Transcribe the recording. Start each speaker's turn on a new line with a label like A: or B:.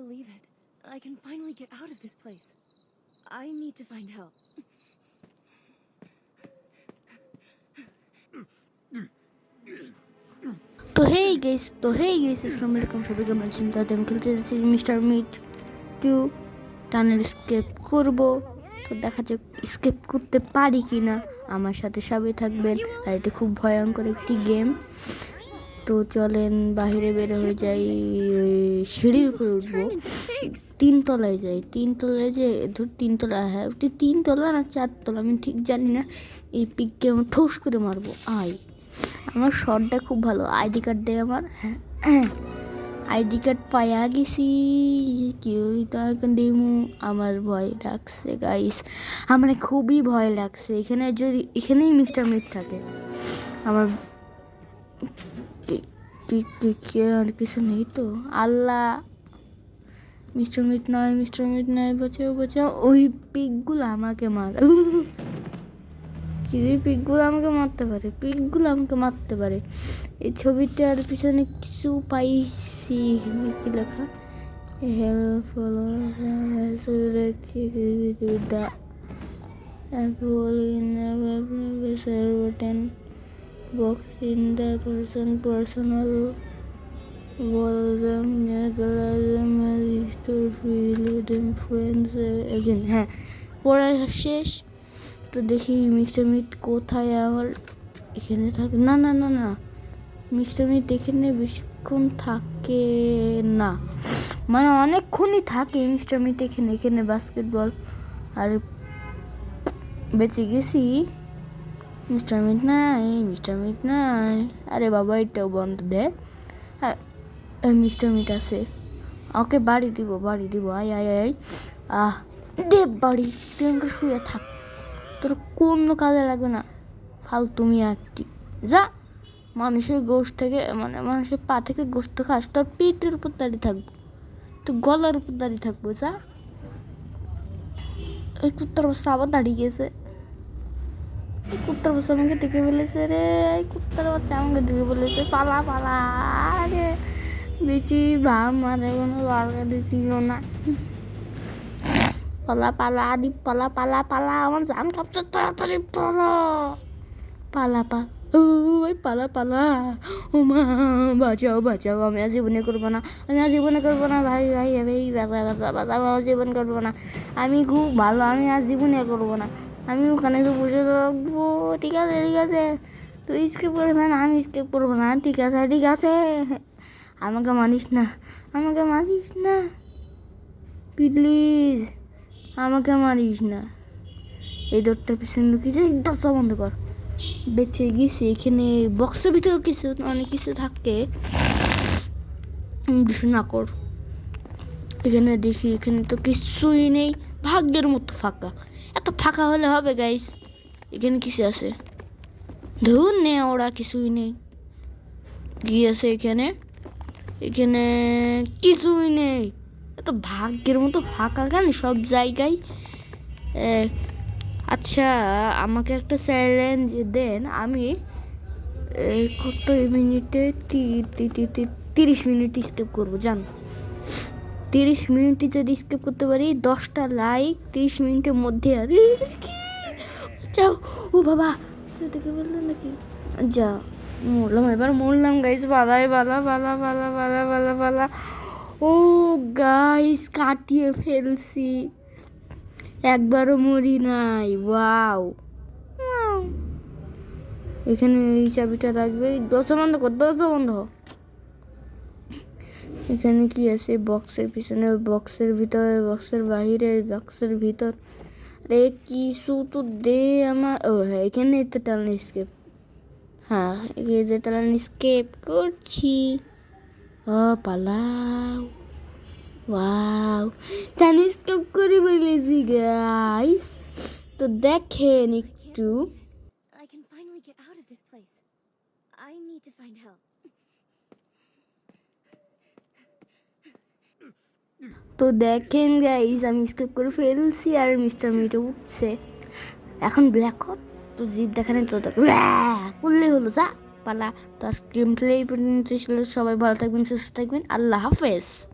A: believe it. I can finally get out of this place. I need to find help.
B: তো হেই guess তো হেই guess আসসালামু আলাইকুম সবাই, কেমন আছেন তো আজ আমি খেলতে যাচ্ছি Mister Meat to tunnel escape করব তো দেখা যাক, স্কেপ করতে পারি কি না আমার সাথে সবাই থাকবেন আর এটা খুব ভয়ঙ্কর একটি গেম তো চলেন বাইরে বের হয়ে যাই ওই সিঁড়ির উপরে উঠবো। তিনতলায় যাই তিন তলায় যে ধর তিনতলা হ্যাঁ ওটি তিন তলা না চার তলা আমি ঠিক জানি না। এই পিককে আমি ঠোস করে মারবো আয়। আমার শটটা খুব ভালো আইডি কার্ড দেয় আমার হ্যাঁ। আইডি কার্ড পাইয়া গেছি কেউ তো এখন দিমু আমার ভয় লাগছে গাইস আমার খুবই ভয় লাগছে এখানে যদি এখানেই মিস্টার মিট থাকে। আমার কি- কি- কি- কি আর কিছু নেই তো। আল্লাহ। মিস্টার মিট নয় মিস্টার মিট নয়, বাঁচাও বাঁচাও। ওই পিকগুলো আমাকে মার। কি পিকগুলো আমাকে মারতে পারে? পিকগুলো আমাকে মারতে পারে। এই ছবিটার পিছনে কিছু পাইছি। কি লেখা? Follow the apple in the box in the person, personal volume neuralism restore free them friends again হ্যাঁ পড়া শেষ, তো দেখি মিস্টার মিট কোথায়, আমার এখানে থাকে, না না না না মিস্টার মিট এখানে বেশিক্ষণ থাকে না মানে অনেকক্ষণই থাকে মিস্টার মিট এখানে এখানে বাস্কেটবল আর বেঁচে গেছি মিস্টার মিট নাই মিস্টার মিট নাই আরে বাবা, এটাও বন্ধ দে মিস্টার মিট আছে। ওকে বাড়ি দিব বাড়ি দিব। আয় আয় আয় আহ দে বাড়ি তুই শুয়ে থাক। তোর কোনো কাজে লাগবে না। ফালতুমি একটি। যা, মানুষের গোশ থেকে মানে মানুষের পা থেকে গোস্ত খাস। তোর পিঠের উপর দাঁড়িয়ে থাকব। তো গলার উপর দাঁড়িয়ে থাকব, যা। কুত্তার বাচ্চা আবার দাঁড়িয়ে গেছে। কুত্তার বাচ্চা আমাকে দেখে ফেলেছে রে। কুত্তার বাচ্চা আমাকে দেখে ফেলেছে। পালা পালা রে বেশি ভাম মারে কোনো বারবার দিচ্ছিল না। পালা পালা আদি পালা পালা পালা, আমার জান কাপড় তাড়াতাড়ি, পালা। পালা, পা ওই পালা পালা। ও মা, বাঁচাও বাঁচাও, আমি আর জীবনে করব না। আমি আর জীবনে করব না, ভাই ভাই ভাই, বাঁচা বাঁচা বাঁচা আমার জীবন করব না। আমি খুব ভালো, আমি আর জীবনে করব না। আমি ওখানে তো বসে থাকব। ঠিক আছে ঠিক আছে। তুই স্কেপ করবে না, আমি স্কেপ করব না। ঠিক আছে ঠিক আছে। আমাকে মানিস না, আমাকে মারিস না। প্লিজ আমাকে মারিস না। এই দরটার পিছনে লুকিয়েছে দরজা বন্ধ কর। বেঁচে গেছি এখানে বক্সের ভিতরে কিছু, অনেক কিছু থাকে। কিছু না কর। এখানে দেখি, এখানে তো কিছুই নেই। ভাগ্যের মতো ফাঁকা। এত ফাঁকা হলে হবে গাইস এখানে কিছু আছে? ধুর নে ওরা, কিছুই নেই। আছে এখানে? এখানে কিছুই নেই। এত ভাগ্যের মতো ফাঁকা কেন সব জায়গায়? আচ্ছা আমাকে একটা চ্যালেঞ্জ দেন। আমি কত মিনিটে তিরিশ মিনিট স্কেপ করব, জান। তিরিশ মিনিটে যদি স্কেপ করতে পারি দশটা লাইক তিরিশ মিনিটের মধ্যে আর? যাও। ও বাবা দেখে বলল নাকি? যা মরলাম এবার মরলাম গাইস পালাই পালা পালা পালা পালা পালা পালা ও গাইস কাটিয়ে ফেলছি। একবারও মরি নাই ওয়াও এখানে এই চাবিটা রাখবে দরজা বন্ধ কর দরজা বন্ধ। এখানে কি আছে? বক্সের পিছনে, বক্সের ভিতরে, বক্সের বাইরে বক্সের ভিতর। আরে কিছু তো দে আমার। ও হ্যাঁ এখানে তো টান স্কেপ হ্যাঁ এখানে টান স্কেপ করছি। ও, পালাও। ওয়াও টান স্কেপ করে ফেলেছি গাইস তো দেখেন একটু
A: I can finally get out of this place. I need to find help.
B: তো দেখেন গাইজ আমি স্কিপ করে ফেলছি আর মিস্টার মিটে উঠছে। এখন ব্ল্যাক হট তো জিপ দেখানে তো করলে করলেই হলো, যা, পালা। তো স্ক্রিন প্লে পর্যন্ত ছিল। সবাই ভালো থাকবেন, সুস্থ থাকবেন। আল্লাহ হাফেজ।